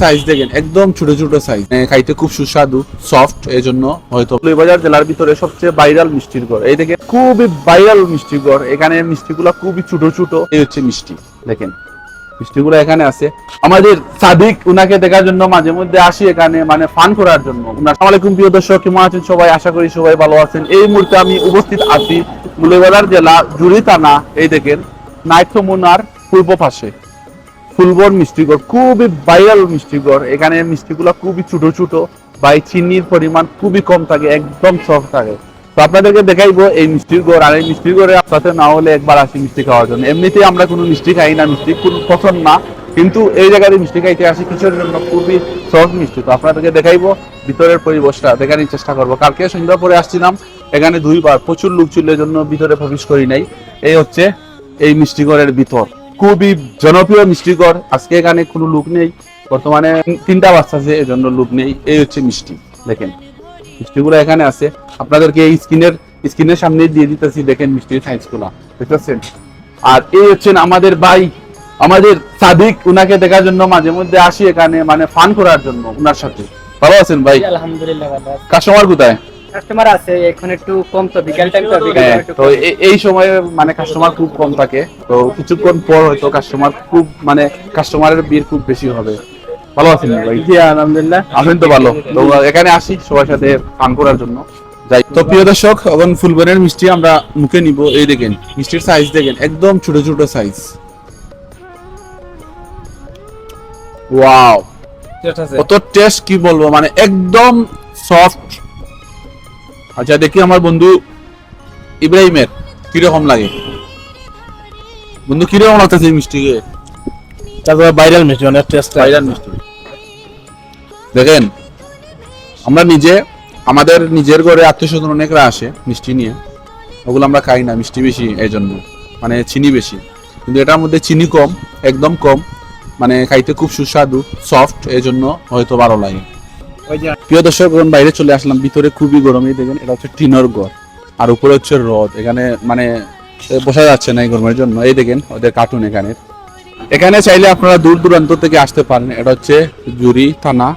Size দেখেন একদম ছোট ছোট সাইজ খাইতে খুব সুস্বাদু সফট এই জন্য হয়তো বাজার জেলার ভিতরে সবচেয়ে ভাইরাল মিষ্টির ঘর। এই দেখেন খুবই ভাইরাল মিষ্টির ঘর। এখানে মিষ্টিগুলো খুবই ছোট ছোট। এই হচ্ছে মিষ্টি। দেখেন মিষ্টিগুলো এখানে আছে। আমাদের সাদিক উনাকে দেখার জন্য মাঝে মধ্যে আসি এখানে মানে ফান করার জন্য। আলাইকুম প্রিয় দর্শক কেমন আছেন সবাই? আশা করি সবাই ভালো আছেন। এই মুহূর্তে আমি উপস্থিত আছি মুলেবাজার জেলা জুড়ি থানা। এই দেখেন নাইট সমুনার পূর্ব পাশে। ফুলবন মিষ্টিগড়, খুবই ভাইরাল মিষ্টিগড়। এখানে মিষ্টিগুলো খুবই ছোট ছোট, বা এই চিনির পরিমাণ খুবই কম থাকে, একদম সফট থাকে। তো আপনাদেরকে দেখাইবো এই মিষ্টির গড় আর এই মিষ্টির গড়ে আপনাদের না হলে একবার আসি মিষ্টি খাওয়ার জন্য। এমনিতেই আমরা কোনো মিষ্টি খাই না, মিষ্টি খুব পছন্দ না, কিন্তু এই জায়গাতে মিষ্টি খাইতে আসি, কিছুর জন্য খুবই সহজ মিষ্টি। তো আপনাদেরকে দেখাইবো ভিতরের পরিবেশটা, দেখানোর চেষ্টা করব। কালকে সন্ধ্যা পরে আসছিলাম, এখানে দুইবার প্রচুর লোক এই জন্য ভিতরে প্রবেশ করি নাই। এই হচ্ছে এই মিষ্টিগড়ের ভিতর। খুবই জনপ্রিয় মিষ্টিকর আজকে এখানে কোনো লোক নেই। বর্তমানে তিনটা বাচ্চা আছে এজন্য লোক নেই। এই হচ্ছে মিষ্টি দেখেন। মিষ্টিগুলো এখানে আছে। আপনাদেরকে এই স্ক্রিনের স্ক্রিনের সামনে দিয়ে দিতেছি দেখেন মিষ্টির সাইজগুলা দেখতেছেন? আর এই হচ্ছেন আমাদের ভাই আমাদের সাদিক। উনাকে দেখার জন্য মাঝে মধ্যে আসি এখানে মানে ফান করার জন্য উনার সাথে। ভালো আছেন ভাই? আলহামদুলিল্লাহ ভালো কাস্টমার কোথায়? কাস্টমার আছে এখন একটু কম তো বিকেল টাইম তো বিকেল হ্যাঁ, তো এই সময়ে মানে কাস্টমার খুব কম থাকে। তো কিছুক্ষণ পর হয়তো কাস্টমার খুব মানে কাস্টমারের ভিড় খুব বেশি হবে। ভালো আছেন ভাই? জি আলহামদুলিল্লাহ। আছেন তো ভালো। তো এখানে আসি সবার সাথে পান করার জন্য। যাই তো প্রিয় দর্শক এখন ফুলবনের মিষ্টি আমরা মুখে নিব। এই দেখেন মিষ্টির সাইজ দেখেন একদম ছোট ছোট সাইজ ওয়াও কত টেস্ট কি বলব? মানে একদম সফট আচ্ছা দেখি আমার বন্ধু ইব্রাহিমের কীরকম লাগে। বন্ধু কীরকম লাগতেছে মিষ্টিকে? তারপরে ভাইরাল মিষ্টি অনেক টেস্ট ভাইরাল মিষ্টি। দেখেন আমরা নিজে আমাদের নিজের ঘরে আত্মীয় স্বজন অনেকরা আসে মিষ্টি নিয়ে। ওগুলো আমরা খাই না মিষ্টি বেশি এই জন্য মানে চিনি বেশি। কিন্তু এটার মধ্যে চিনি কম একদম কম। মানে খাইতে খুব সুস্বাদু সফট এই জন্য হয়তো ভালো লাগে। প্রিয় দর্শক বাইরে চলে আসলাম। ভিতরে খুবই গরম, এই দেখেন, এটা হচ্ছে টিনের ঘর। আর উপরে হচ্ছে রদ এখানে মানে বসা যাচ্ছে না এই গরমের জন্য। এই দেখেন, ওদের কার্টুন এখানে। এখানে চাইলে আপনারা দূর দূরান্ত থেকে আসতে পারেন। এটা হচ্ছে জুরি থানা।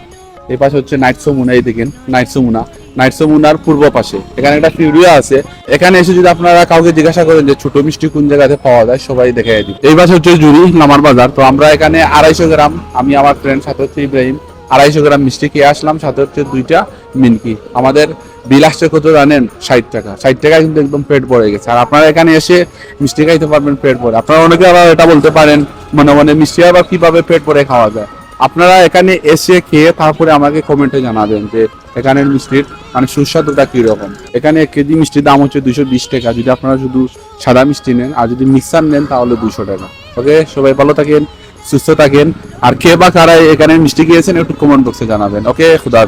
এই পাশে হচ্ছে নাইট সমুনা, এই দেখেন, নাইট সমুনা। নাইট সমুনার পূর্ব পাশে। এখানে একটা ফিউরিয়া আছে। এখানে এসে যদি আপনারা কাউকে জিজ্ঞাসা করেন যে, ছোট মিষ্টি কোন জায়গাতে পাওয়া যায়? সবাই দেখে দিই এই পাশে হচ্ছে জুরি লামার বাজার। তো আমরা এখানে আড়াইশো গ্রাম, আমি, আমার ফ্রেন্ড সাথে হচ্ছে ইব্রাহিম আড়াইশো গ্রাম মিষ্টি খেয়ে আসলাম, সাথে হচ্ছে দুইটা মিনকি। আমাদের বিল আসছে কত জানেন, ষাট টাকা। ষাট টাকায় কিন্তু একদম পেট ভরে গেছে। আর আপনারা এখানে এসে মিষ্টি খাইতে পারবেন, পেট ভরে। আপনারা অনেকে আবার এটা বলতে পারেন, মনে মনে মিষ্টি আবার কীভাবে পেট ভরে খাওয়া যায়। আপনারা এখানে এসে খেয়ে তারপরে আমাকে কমেন্টে জানাবেন যে এখানের মিষ্টির মানে সুস্বাদুটা কীরকম। এখানে এক কেজি মিষ্টির দাম হচ্ছে দুশো বিশ টাকা। যদি আপনারা শুধু সাদা মিষ্টি নেন, আর যদি মিক্সার নেন, তাহলে দুশো টাকা। ওকে সবাই ভালো থাকেন। সুস্থ থাকেন। আর কে বা কারা এখানে মিষ্টি গিয়েছেন একটু কমেন্ট বক্সে জানাবেন। ওকে, খুদা